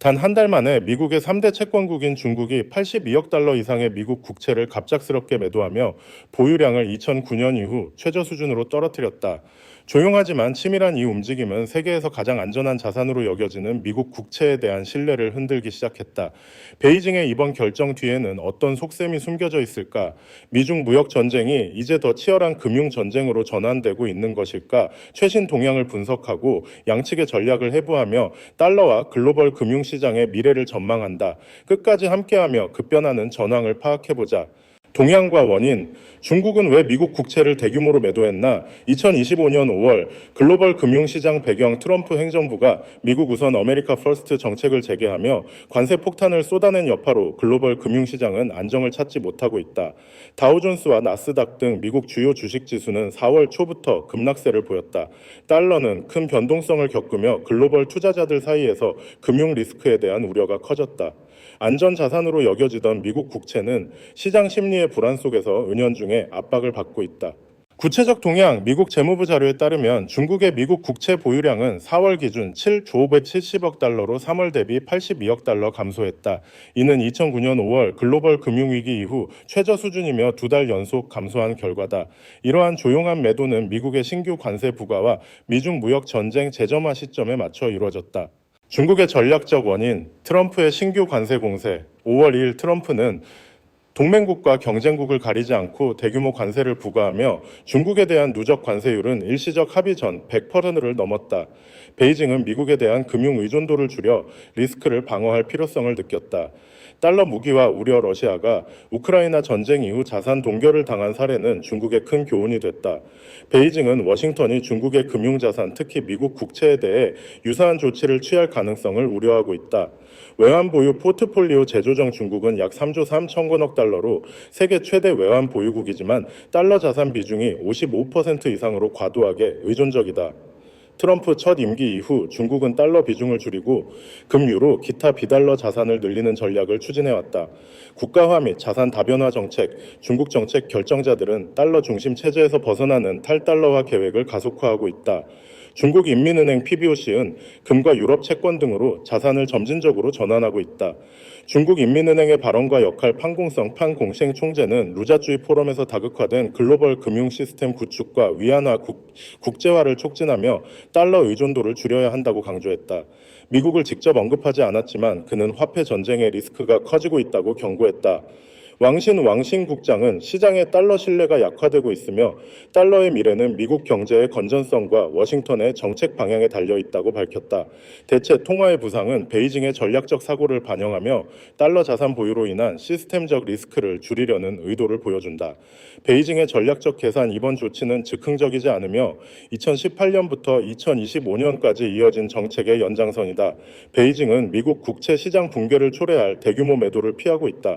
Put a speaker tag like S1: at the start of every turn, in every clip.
S1: 단 한 달 만에 미국의 3대 채권국인 중국이 82억 달러 이상의 미국 국채를 갑작스럽게 매도하며 보유량을 2009년 이후 최저 수준으로 떨어뜨렸다. 조용하지만 치밀한 이 움직임은 세계에서 가장 안전한 자산으로 여겨지는 미국 국채에 대한 신뢰를 흔들기 시작했다. 베이징의 이번 결정 뒤에는 어떤 속셈이 숨겨져 있을까? 미중 무역 전쟁이 이제 더 치열한 금융 전쟁으로 전환되고 있는 것일까? 최신 동향을 분석하고 양측의 전략을 해부하며 달러와 글로벌 금융 시장의 미래를 전망한다. 끝까지 함께하며 급변하는 전황을 파악해보자. 동향과 원인, 중국은 왜 미국 국채를 대규모로 매도했나? 2025년 5월 글로벌 금융시장 배경 트럼프 행정부가 미국 우선 아메리카 퍼스트 정책을 재개하며 관세 폭탄을 쏟아낸 여파로 글로벌 금융시장은 안정을 찾지 못하고 있다. 다우존스와 나스닥 등 미국 주요 주식 지수는 4월 초부터 급락세를 보였다. 달러는 큰 변동성을 겪으며 글로벌 투자자들 사이에서 금융 리스크에 대한 우려가 커졌다. 안전 자산으로 여겨지던 미국 국채는 시장 심리의 불안 속에서 은연중에 압박을 받고 있다. 구체적 동향 미국 재무부 자료에 따르면 중국의 미국 국채 보유량은 4월 기준 7조 570억 달러로 3월 대비 82억 달러 감소했다. 이는 2009년 5월 글로벌 금융위기 이후 최저 수준이며 두 달 연속 감소한 결과다. 이러한 조용한 매도는 미국의 신규 관세 부과와 미중 무역 전쟁 재점화 시점에 맞춰 이루어졌다. 중국의 전략적 원인, 트럼프의 신규 관세 공세. 5월 2일 트럼프는 동맹국과 경쟁국을 가리지 않고 대규모 관세를 부과하며 중국에 대한 누적 관세율은 일시적 합의 전 100%를 넘었다. 베이징은 미국에 대한 금융 의존도를 줄여 리스크를 방어할 필요성을 느꼈다. 달러 무기화 우려 러시아가 우크라이나 전쟁 이후 자산 동결을 당한 사례는 중국에 큰 교훈이 됐다. 베이징은 워싱턴이 중국의 금융자산, 특히 미국 국채에 대해 유사한 조치를 취할 가능성을 우려하고 있다. 외환 보유 포트폴리오 재조정 중국은 약 3조 3천건억 달러로 세계 최대 외환 보유국이지만 달러 자산 비중이 55% 이상으로 과도하게 의존적이다. 트럼프 첫 임기 이후 중국은 달러 비중을 줄이고 금유로 기타 비달러 자산을 늘리는 전략을 추진해왔다. 국가화 및 자산 다변화 정책, 중국 정책 결정자들은 달러 중심 체제에서 벗어나는 탈달러화 계획을 가속화하고 있다. 중국 인민은행 PBOC는 금과 유럽 채권 등으로 자산을 점진적으로 전환하고 있다. 중국 인민은행의 발언과 역할 판공성 판공생 총재는 루자주의 포럼에서 다극화된 글로벌 금융 시스템 구축과 위안화 국, 국제화를 촉진하며 달러 의존도를 줄여야 한다고 강조했다. 미국을 직접 언급하지 않았지만 그는 화폐 전쟁의 리스크가 커지고 있다고 경고했다. 왕신 왕신 국장은 시장의 달러 신뢰가 약화되고 있으며 달러의 미래는 미국 경제의 건전성과 워싱턴의 정책 방향에 달려 있다고 밝혔다. 대체 통화의 부상은 베이징의 전략적 사고를 반영하며 달러 자산 보유로 인한 시스템적 리스크를 줄이려는 의도를 보여준다. 베이징의 전략적 계산 이번 조치는 즉흥적이지 않으며 2018년부터 2025년까지 이어진 정책의 연장선이다. 베이징은 미국 국채 시장 붕괴를 초래할 대규모 매도를 피하고 있다.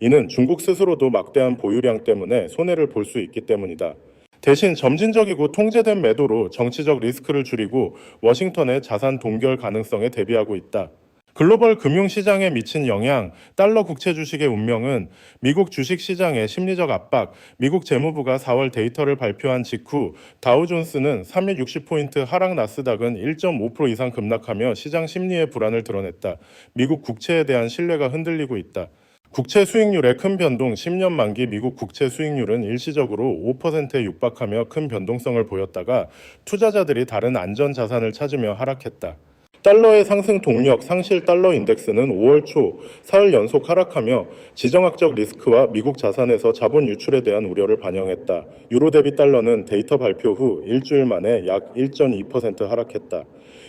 S1: 이는 중국 스스로도 막대한 보유량 때문에 손해를 볼 수 있기 때문이다. 대신 점진적이고 통제된 매도로 정치적 리스크를 줄이고 워싱턴의 자산 동결 가능성에 대비하고 있다. 글로벌 금융시장에 미친 영향, 달러 국채 주식의 운명은 미국 주식시장의 심리적 압박, 미국 재무부가 4월 데이터를 발표한 직후 다우존스는 360포인트 하락 나스닥은 1.5% 이상 급락하며 시장 심리의 불안을 드러냈다. 미국 국채에 대한 신뢰가 흔들리고 있다. 국채 수익률의 큰 변동 10년 만기 미국 국채 수익률은 일시적으로 5%에 육박하며 큰 변동성을 보였다가 투자자들이 다른 안전 자산을 찾으며 하락했다. 달러의 상승 동력 상실 달러 인덱스는 5월 초 사흘 연속 하락하며 지정학적 리스크와 미국 자산에서 자본 유출에 대한 우려를 반영했다. 유로 대비 달러는 데이터 발표 후 일주일 만에 약 1.2% 하락했다.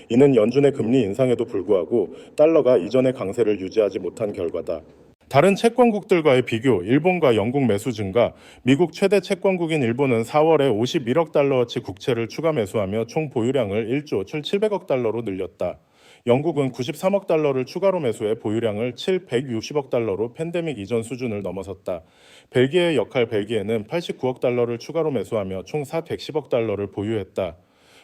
S1: 이는 연준의 금리 인상에도 불구하고 달러가 이전의 강세를 유지하지 못한 결과다. 다른 채권국들과의 비교, 일본과 영국 매수 증가, 미국 최대 채권국인 일본은 4월에 51억 달러어치 국채를 추가 매수하며 총 보유량을 1조 700억 달러로 늘렸다. 영국은 93억 달러를 추가로 매수해 보유량을 760억 달러로 팬데믹 이전 수준을 넘어섰다. 벨기에의 역할 벨기에는 89억 달러를 추가로 매수하며 총 410억 달러를 보유했다.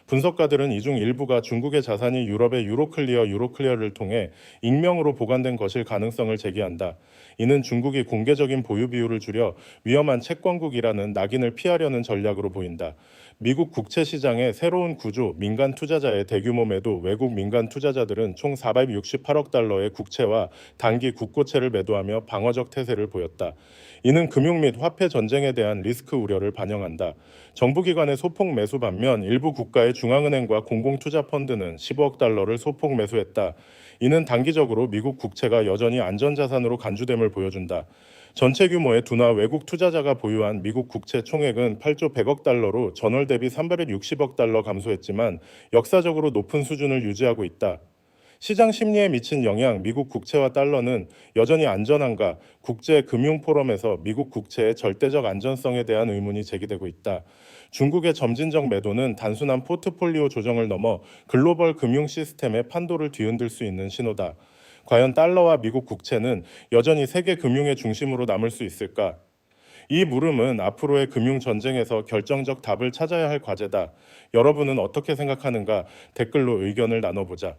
S1: 분석가들은 이 중 일부가 중국의 자산이 유럽의 유로클리어 유로클리어를 통해 익명으로 보관된 것일 가능성을 제기한다. 이는 중국이 공개적인 보유 비율을 줄여 위험한 채권국이라는 낙인을 피하려는 전략으로 보인다. 미국 국채 시장의 새로운 구조, 민간 투자자의 대규모 매도, 외국 민간 투자자들은 총 468억 달러의 국채와 단기 국고채를 매도하며 방어적 태세를 보였다. 이는 금융 및 화폐 전쟁에 대한 리스크 우려를 반영한다. 정부기관의 소폭 매수 반면 일부 국가의 중앙은행과 공공투자펀드는 15억 달러를 소폭 매수했다. 이는 단기적으로 미국 국채가 여전히 안전자산으로 간주됨을 보여준다. 전체 규모의 두나 외국 투자자가 보유한 미국 국채 총액은 8조 100억 달러로 전월 대비 360억 달러 감소했지만 역사적으로 높은 수준을 유지하고 있다. 시장 심리에 미친 영향 미국 국채와 달러는 여전히 안전한가 국제 금융 포럼에서 미국 국채의 절대적 안전성에 대한 의문이 제기되고 있다. 중국의 점진적 매도는 단순한 포트폴리오 조정을 넘어 글로벌 금융 시스템의 판도를 뒤흔들 수 있는 신호다. 과연 달러와 미국 국채는 여전히 세계 금융의 중심으로 남을 수 있을까? 이 물음은 앞으로의 금융 전쟁에서 결정적 답을 찾아야 할 과제다. 여러분은 어떻게 생각하는가 댓글로 의견을 나눠보자.